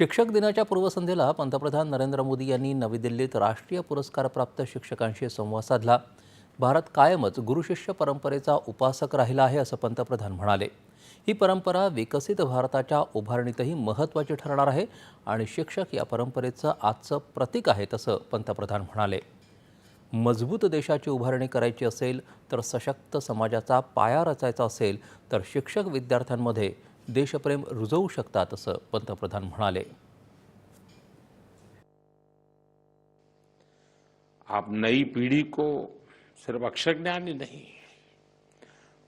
शिक्षक दिनाच्या पूर्वसंध्येला पंतप्रधान नरेंद्र मोदी यांनी नवी दिल्लीत राष्ट्रीय पुरस्कारप्राप्त शिक्षकांशी संवाद साधला. भारत कायमच गुरुशिष्य परंपरेचा उपासक राहिला आहे असं पंतप्रधान म्हणाले. ही परंपरा विकसित भारताच्या उभारणीतही महत्त्वाची ठरणार आहे आणि शिक्षक या परंपरेचं आजचं प्रतीक आहेत असं पंतप्रधान म्हणाले. मजबूत देशाची उभारणी करायची असेल तर सशक्त समाजाचा पाया रचायचा असेल तर शिक्षक विद्यार्थ्यांमध्ये देशप्रेम रुजवू शकतात, असं पंतप्रधान म्हणाले. आप नई पीढ़ी को सिर्फ़ अक्षर ज्ञान ही नहीं,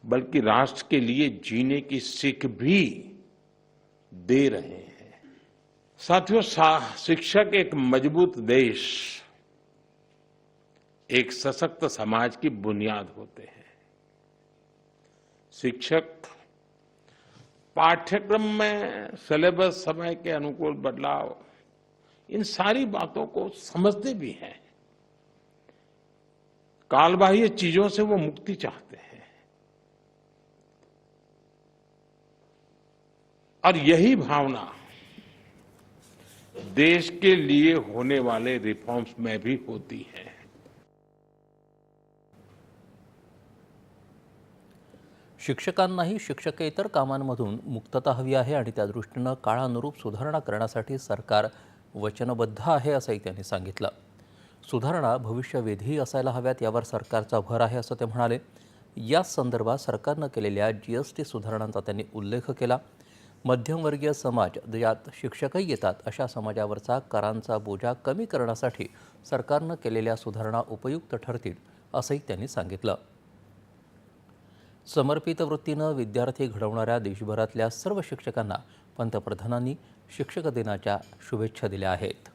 बल्कि राष्ट्र के लिए जीने की सीख भी दे रहे हैं। साथियों शिक्षक एक मज़बूत देश, एक सशक्त समाज की बुनियाद होते हैं। शिक्षक पाठ्यक्रम में सिलेबस समय के अनुकूल बदलाव, इन सारी बातों को समझते भी हैं। कालबाह्य चीज़ों से वो मुक्ति चाहते हैं। और यही भावना देश के लिए होने वाले रिफॉर्म्स में भी होती है। शिक्षकांनाही शिक्षकेतर कामांमधून मुक्तता हवी आहे आणि त्या दृष्टीनं काळानुरूप सुधारणा करण्यासाठी सरकार वचनबद्ध आहे असंही त्यांनी सांगितलं. सुधारणा भविष्यवेधी असायला हव्यात यावर सरकारचा भर आहे असं ते म्हणाले. याच संदर्भात सरकारनं केलेल्या जी एस टी सुधारणांचा त्यांनी उल्लेख केला. मध्यमवर्गीय समाज ज्यात शिक्षकही येतात अशा समाजावरचा करांचा बोजा कमी करण्यासाठी सरकारनं केलेल्या सुधारणा उपयुक्त ठरतील असंही त्यांनी सांगितलं. समर्पित वृत्तीनं विद्यार्थी घडवणाऱ्या देशभरातल्या सर्व शिक्षकांना पंतप्रधानांनी शिक्षक दिनाच्या शुभेच्छा दिल्या आहेत.